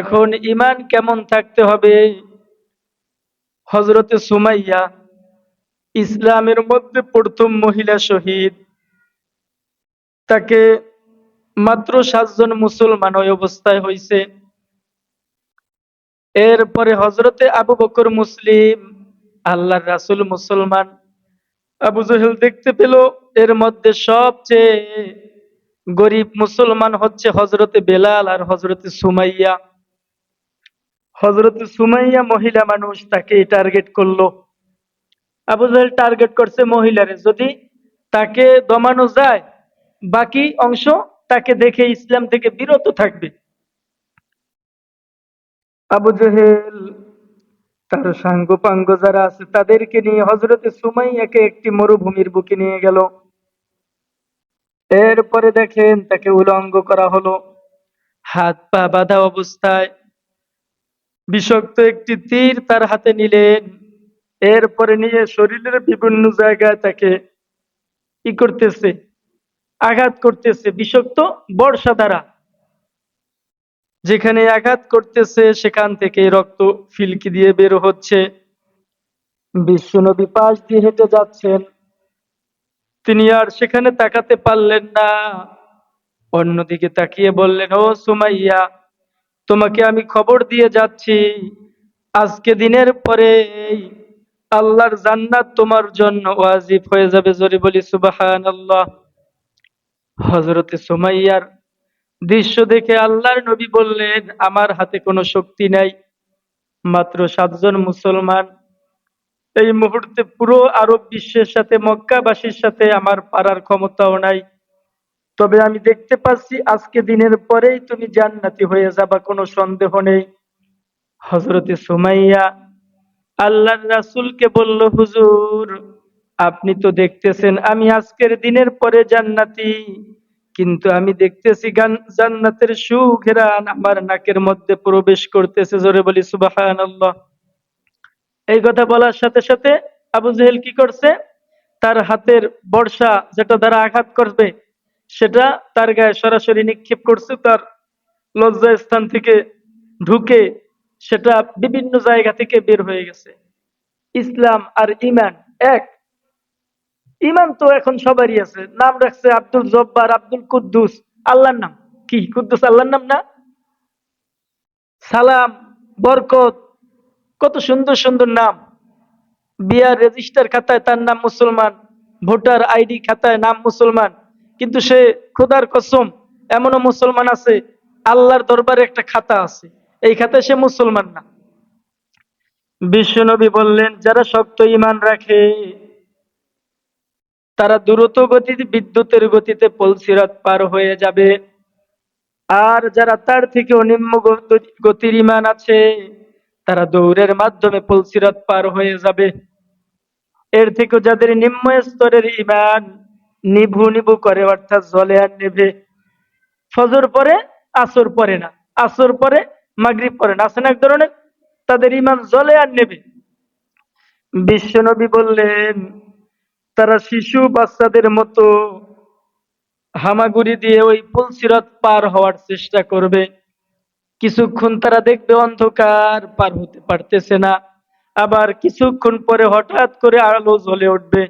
এখন ইমান কেমন থাকতে হবে? হজরতে সুমাইয়া, ইসলামের মধ্যে প্রথম মহিলা শহীদ। তাকে মাত্র সাতজন মুসলমান ওই অবস্থায় হয়েছে এরপরে হজরতে আবু বকর মুসলিম, আল্লাহর রাসুল মুসলমান। আবু জহেল দেখতে পেল, এর মধ্যে সবচেয়ে গরিব মুসলমান হচ্ছে হজরতে বেলাল আর হজরতে সুমাইয়া। হজরতে সুমাইয়া মহিলা মানুষ তাকে টার্গেট করল। আবু জাহেল টার্গেট করছে মহিলারে। যদি তাকে দমানো যায়, বাকি অংশ তাকে দেখে ইসলাম থেকে বিরত থাকবে। আবু জেহেল তার সাঙ্গ পাঙ্গ যারা আছে, তাদেরকে নিয়ে হজরতে সুমাইয়াকে একটি মরুভূমির বুকে নিয়ে গেল। এরপরে দেখেন তাকে উলঙ্গ করা হলো। হাত পা বাঁধা অবস্থায় বিষাক্ত একটি তীর তার হাতে নিলেন। এরপরে নিয়ে শরীরের বিভিন্ন জায়গায় তাকে ই করতেছে, আঘাত করতেছে, বিষাক্ত বর্ষা দ্বারা। যেখানে আঘাত করতেছে, সেখান থেকে রক্ত ফিলকি দিয়ে বের হচ্ছে। বিশ্বনবী পাশ দিয়ে হেঁটে যাচ্ছেন। তিনি আর সেখানে তাকাতে পারলেন না। অন্যদিকে তাকিয়ে বললেন, ও সুমাইয়া তোমাকে আমি খবর দিয়ে যাচ্ছি। আজকে দিনের পরে আল্লাহর জান্নাত তোমার জন্য ওয়াজিব হয়ে যাবে জোরে বলি সুবাহান আল্লাহ হজরতে সুমাইয়ার দৃশ্য দেখে আল্লাহর নবী বললেন, আমার হাতে কোনো শক্তি নাই, মাত্র সাতজন মুসলমান। এই মুহূর্তে পুরো আরব বিশ্বের সাথে, মক্কাবাসীর সাথে আমার পারার ক্ষমতাও নাই। তবে আমি দেখতে পাচ্ছি আজকে দিনের পরেই তুমি জান্নাতি হয়ে যাবা, কোনো সন্দেহ নেই। হজরতে সুমাইয়া আল্লাহর রাসূলকে বলল, হুজুর, আপনি তো দেখতেছেন আমি আজকের দিনের পরে জান্নাতি, কিন্তু আমি দেখতেছি গান- জান্নাতের সুঘেরান আমার নাকের মধ্যে প্রবেশ করতেছে। জোরে বলি সুবাহান এই কথা বলার সাথে সাথে আবু জেহেল কি করছে? তার হাতের বর্ষা যেটা দ্বারা আঘাত করবে সেটা তার গায়ে সরাসরি নিক্ষেপ করছে, তার লজ্জা স্থান থেকে ঢুকে সেটা বিভিন্ন জায়গা থেকে বের হয়ে গেছে। ইসলাম আর ইমান এক। ইমান তো এখন সবারই আছে। নাম রাখছে আব্দুল জব্বার, আব্দুল কুদ্দুস। আল্লাহর নাম। কি? কুদ্দুস আল্লাহর নাম না? সালাম, বরকত, কত সুন্দর সুন্দর নাম। বিয়ার রেজিস্টার খাতায় তার নাম মুসলমান, ভোটার আইডি খাতায় নাম মুসলমান। কিন্তু সে খোদার কসম, এমনও মুসলমান আছে, আল্লাহর দরবারে একটা খাতা আছে। এই খাতায় সে মুসলমান না। বিশ্বনবী বললেন, যারা শক্ত ইমান রাখে, তারা দ্রুত গতিতে, বিদ্যুতের গতিতে পলসিরাত পার হয়ে যাবে। আর যারা তার থেকেও নিম্ন গত- গতির ইমান আছে, তারা দৌড়ের মাধ্যমে পলসিরাত পার হয়ে যাবে। এর থেকে যাদের নিম্ন স্তরের ইমান নিভু নিভু করে, অর্থাৎ জলে আর নেভে। ফজর পরে, আসর পরে না। আসর পরে, মাগরিব পরে না। আছে না এক ধরনের তাদের ইমান জলে আর নেবে বিশ্বনবী বললেন, তারা শিশু বাচ্চাদের মতো হামাগুড়ি দিয়ে ওই পুলসিরত পার হওয়ার চেষ্টা করবে। কিছুক্ষণ তারা দেখবে অন্ধকার, পার হতে পারতেছে না। আবার কিছুক্ষণ পরে হঠাৎ করে আলো জ্বলে উঠবে।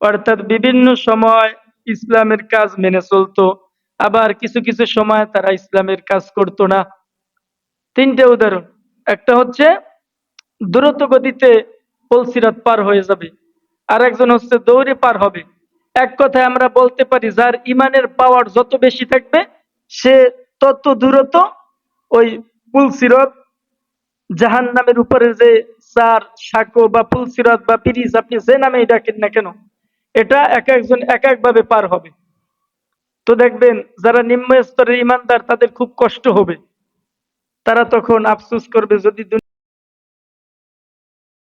অর্থাৎ বিভিন্ন সময় ইসলামের কাজ মেনে চলতো, আবার কিছু কিছু সময় তারা ইসলামের কাজ করতো না। তিনটে উদাহরণ। একটা হচ্ছে, দ্রুত গতিতে পলসিরাত পার হয়ে যাবে আর একজন হচ্ছে দৌড়ে পার হবে। এক কথায় আমরা বলতে পারি, যার ইমানের পাওয়ার যত বেশি থাকবে, সে তত দ্রুত ওই পুলসিরত জাহান নামের উপরে যে সার সাঁকো বা পুলসিরত বা পিরিজ আপনি যে নামেই ডাকেন না কেন এটা এক একজন এক একভাবে পার হবে। তো দেখবেন, যারা নিম্ন স্তরের ইমানদার, তাদের খুব কষ্ট হবে। তারা তখন আফসুস করবে, যদি